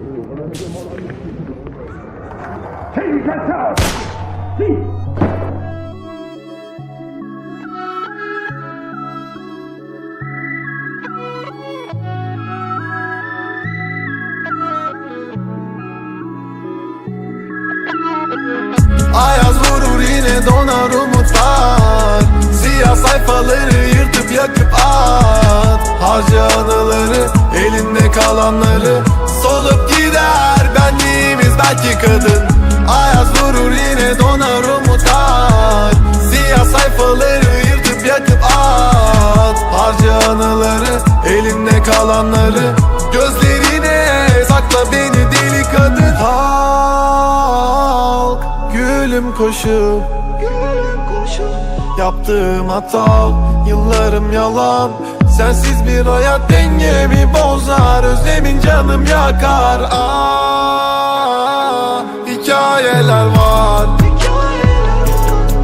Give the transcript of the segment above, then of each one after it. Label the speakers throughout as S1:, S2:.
S1: Take that out!
S2: Ayaz vurur yine donar umutlar Siyah sayfaları yırtıp yakıp at Harca anıları elinde kalanları Solup gider benliğimiz belki kadın. Ayaz vurur yine donar umutlar Siyah sayfaları yırtıp yakıp at. Harca anıları elinde kalanları. Gözlerine sakla beni deli kadın. Halk gülüm koşup Yaptığım hata yıllarım yalan. Sensiz bir hayat dengemi bozar Özlemin canım yakar ah, Hikayeler var.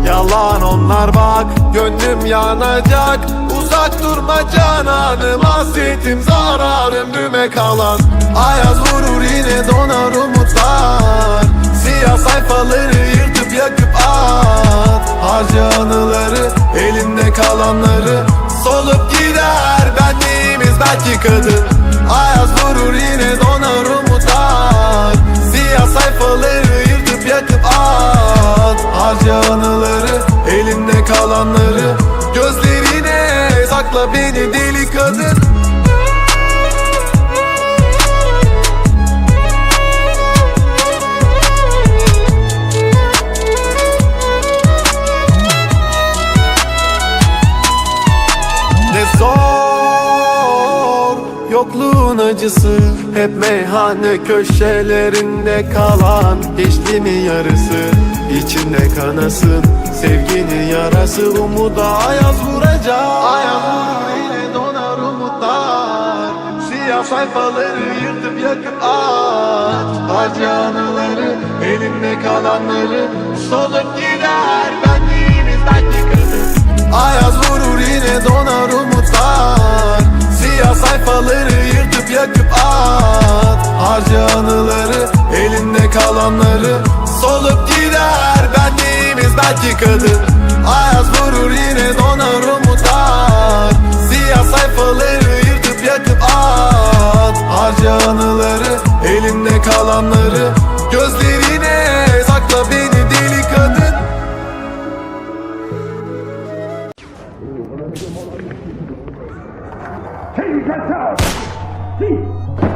S2: Yalan onlar bak Gönlüm yanacak. Uzak durma cananım Hasretim zararım düme kalan. Ayaz vurur yine donar umutlar. Siyah sayfaları yırtıp yakıp at. Harca anıları elinde kalanları. Solup gider benliğimiz belki kadın Ayaz vurur yine donar umutlar. Siyah sayfaları yırtıp yakıp at. Harca anıları elinde kalanları. Gözlerine sakla beni deli kadın Yokluğun acısı Hep meyhane köşelerinde kalan Geçti yarısı. İçinde kanasın Sevginin yarası. Umuda ayaz vuracak. Ayaz vurur yine donar umutlar. Siyah sayfaları yırtıp yakıp at Harca anıları elinde kalanları Solup gider. Benliğimiz belki kadın Ayaz vurur yine donar umutlar belki kadın Ayaz vurur yine donar umutlar. Siyah sayfaları yırtıp yakıp at. Harca anıları elinde kalanları. Gözlerine sakla beni deli kadın.
S1: Take out! See!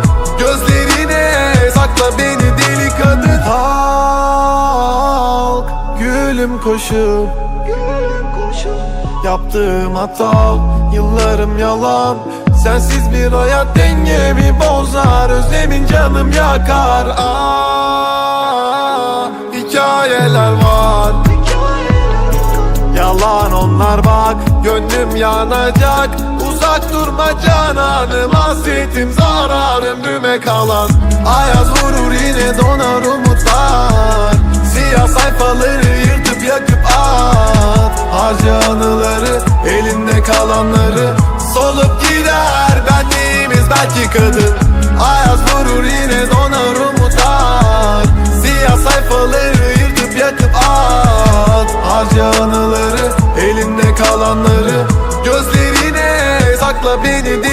S2: koşup Yaptığım hata yıllarım yalan. Sensiz bir hayat dengemi bozar? Özlemin canım yakar. Ah, Hikayeler var. Yalan onlar bak Gönlüm yanacak. Uzak durma cananım Hasretim zararım düme kalan. Ayaz vurur yine donar umutlar. Siyah sayfaları yırtıp kadın. Ayaz vurur yine donar umutlar. Siyah sayfaları yırtıp yakıp at. Harca anıları elinde kalanları Gözlerine sakla beni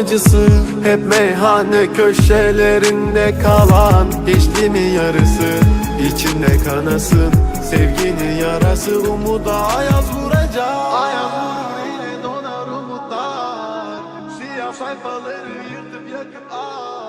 S2: acısı Hep meyhane köşelerinde kalan Geçti mi yarısı. İçinde kanasın Sevginin yarası umuda ayaz vuracak. Ayaz yine donar umutlar. Siyah sayfaları yırtıp yakıp ah